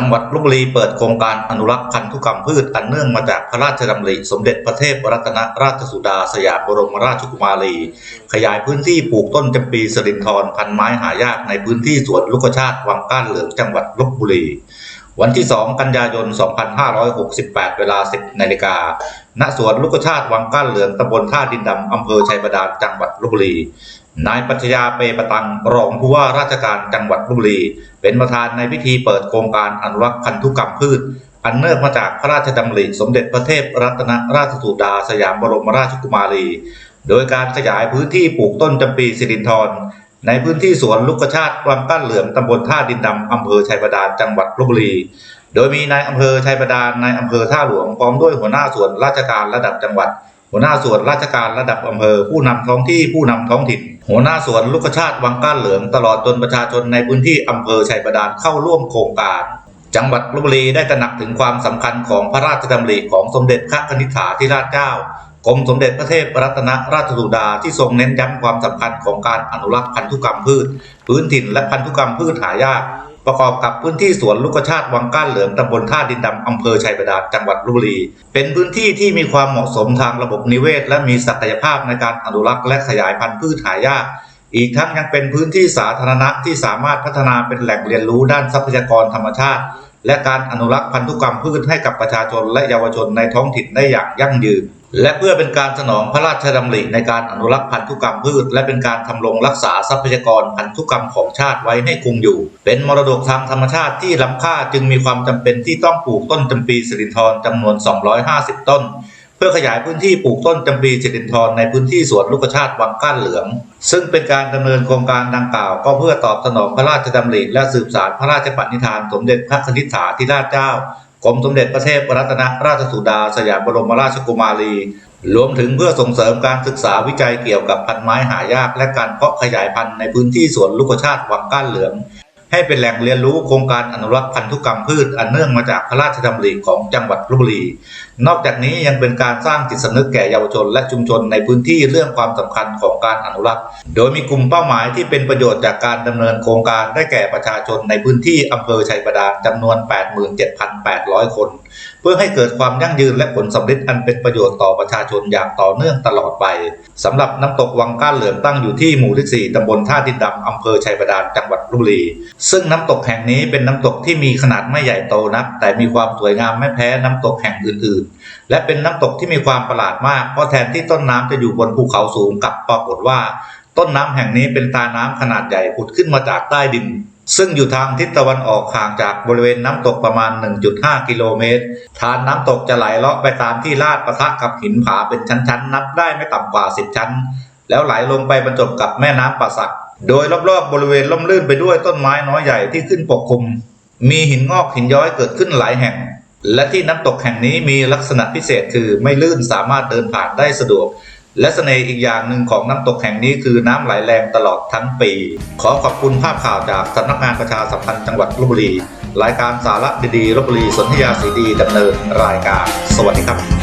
จังหวัดลบบุรีเปิดโครงการอนุรักษ์พันธุกรรมพืชอันเนื่องมาจากพระราชดำริ สมเด็จพระเทพรัตนราชสุดาสยามบรมราชกุมารี ขยายพื้นที่ปลูกต้นจำปีสิรินธรพันไม้หายากในพื้นที่สวนลูกชาติวังก้านเหลืองจังหวัดลบบุรี วันที่ 2 กันยายน 2568 เวลา 10 นาฬิกา ณ สวนลูกชาติวังก้านเหลืองตำบลท่าดินดำอำเภอชัยบาดาลจังหวัดลบบุรี นายปัญญาเปปตังรองผู้ว่าราชการจังหวัดลบบุรี เป็นประธานในพิธีเปิดโครงการอนุรักษ์พันธุกรรมพืช อันเนื่องมาจากพระราชดำริสมเด็จพระเทพรัตนราชสุดาสยามบรมราชกุมารี โดยการขยายพื้นที่ปลูกต้นจำปีสิรินธรในพื้นที่สวนลูกชาติวังก้านเหลืองตำบลท่าดินดำอำเภอชัยบาดาลจังหวัดลบบุรี โดยมีนายอำเภอชัยบาดาลนายอำเภอท่าหลวงพร้อมด้วยหัวหน้าส่วนราชการระดับจังหวัด หัวหน้าส่วนราชการระดับอำเภอ ผู้นำท้องที่ผู้นำท้องถิ่น หัวหน้าส่วนลูกชาติวังก้านเหลือง ตลอดจนประชาชนในพื้นที่อำเภอชัยบาดาลเข้าร่วมโครงการ จังหวัดลบบุรีได้ตระหนักถึงความสำคัญของพระราชดำริของสมเด็จพระนิธิถาธิราชเจ้า กรมสมเด็จพระเทพรัตนราชสุดาที่ทรงเน้นย้ำความสำคัญของการอนุรักษ์พันธุกรรมพืช พื้นถิ่นและพันธุกรรมพืชหายาก ประกอบกับพื้นที่สวนลูกชาติวังก้านเหลืองตำบลท่าดินดำอำเภอชัยบาดาลจังหวัดลบบุรี เป็นพื้นที่ที่มีความเหมาะสมทางระบบนิเวศ และมีศักยภาพในการอนุรักษ์และขยายพันธุ์พืชหายาก อีกทั้งยังเป็นพื้นที่สาธารณะที่สามารถพัฒนาเป็นแหล่งเรียนรู้ด้านทรัพยากรธรรมชาติ และการอนุรักษ์พันธุกรรมพืชให้กับประชาชนและเยาวชนในท้องถิ่นได้อย่างยั่งยืน และเพื่อเป็นการสนองพระราชดำริในการอนุรักษ์พันธุกรรมพืช และเป็นการทำรงรักษาทรัพยากรพันธุกรรมของชาติไว้ให้คงอยู่ เป็นมรดกทางธรรมชาติที่ล้ำค่าจึงมีความจำเป็นที่ต้องปลูกต้นจำปีสิรินธรจำนวน 250 ต้น เพื่อขยายพื้นที่ปลูกต้นจำปีสิรินธรในพื้นที่สวนลูกชาติวังก้านเหลือง ซึ่งเป็นการดำเนินโครงการดังกล่าว ก็เพื่อตอบสนองพระราชดำริและสืบสานพระราชปณิธานสมเด็จพระนิธิถาธิราชเจ้า กรมสมเด็จพระเทพรัตนราชสุดา สยามบรมราชกุมารี รวมถึงเพื่อส่งเสริมการศึกษาวิจัยเกี่ยวกับพันไม้หายากและการเพาะขยายพันธุ์ในพื้นที่สวนลูกชาติวังก้านเหลือง ให้เป็นแหล่งเรียนรู้โครงการอนุรักษ์พันธุกรรมพืชอันเนื่องมาจากพระราชดำริของจังหวัดลบบุรี นอกจากนี้ยังเป็นการสร้างจิตสำนึกแก่เยาวชนและชุมชนในพื้นที่เรื่องความสำคัญของการอนุรักษ์ โดยมีกลุ่มเป้าหมายที่เป็นประโยชน์จากการดำเนินโครงการได้แก่ประชาชนในพื้นที่อำเภอชัยบาดาลจำนวน 87,800 คน เพื่อให้เกิดความยั่งยืนและผลสำเร็จอันเป็นประโยชน์ต่อประชาชนอย่างต่อเนื่องตลอดไปสำหรับน้ำตกวังก้านเหลืองตั้งอยู่ที่หมู่ที่4ตำบลท่าดินดำอำเภอชัยบาดาลจังหวัดลบบุรีซึ่งน้ำตกแห่งนี้เป็นน้ำตกที่มีขนาดไม่ใหญ่โตนัก แต่มีความสวยงามไม่แพ้น้ำตกแห่งอื่นๆ และเป็นน้ำตกที่มีความประหลาดมาก เพราะแทนที่ต้นน้ำจะอยู่บนภูเขาสูงกลับปรากฏว่า ต้นน้ำแห่งนี้เป็นตาน้ำขนาดใหญ่ผุดขึ้นมาจากใต้ดิน ซึ่งอยู่ทางทิศตะวันออกห่างจากบริเวณน้ำตกประมาณ 1.5 กิโลเมตร ทานน้ำตกจะไหลเลาะไปตามที่ลาดปะทะกับหินผาเป็นชั้นๆ นับได้ไม่ต่ำกว่า 10 ชั้น แล้วไหลลงไปบรรจบกับแม่น้ำป่าสัก โดยรอบๆบริเวณล่มลื่นไปด้วยต้นไม้น้อยใหญ่ที่ขึ้นปกคลุม มีหินงอกหินย้อยเกิดขึ้นหลายแห่ง และที่น้ำตกแห่งนี้มีลักษณะพิเศษคือไม่ลื่นสามารถเดินผ่านได้สะดวก และเสน่ห์อีกอย่างหนึ่งของน้ำตกแห่งนี้คือน้ำไหลแรงตลอดทั้งปี ขอขอบคุณภาพข่าวจากสำนักงานประชาสัมพันธ์จังหวัดลบบุรี รายการสาระดีๆลบบุรีสนธยาสีดีดำเนินรายการ สวัสดีครับ